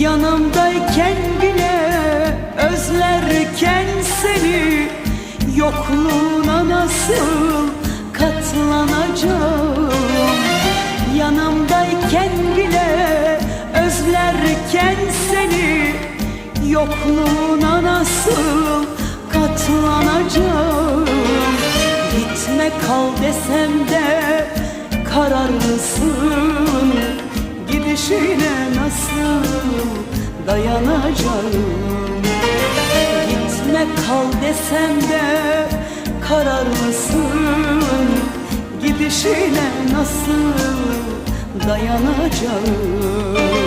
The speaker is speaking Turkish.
Yanımdayken bile özlerken seni Yokluğuna nasıl katlanacağım. Yanımdayken bile özlerken seni Yokluğuna nasıl katlanacağım. Gitme kal desem de kararlısın. Gidişine nasıl dayanacağım. Gitme kal desem de kararlısın Gidişine nasıl dayanacağım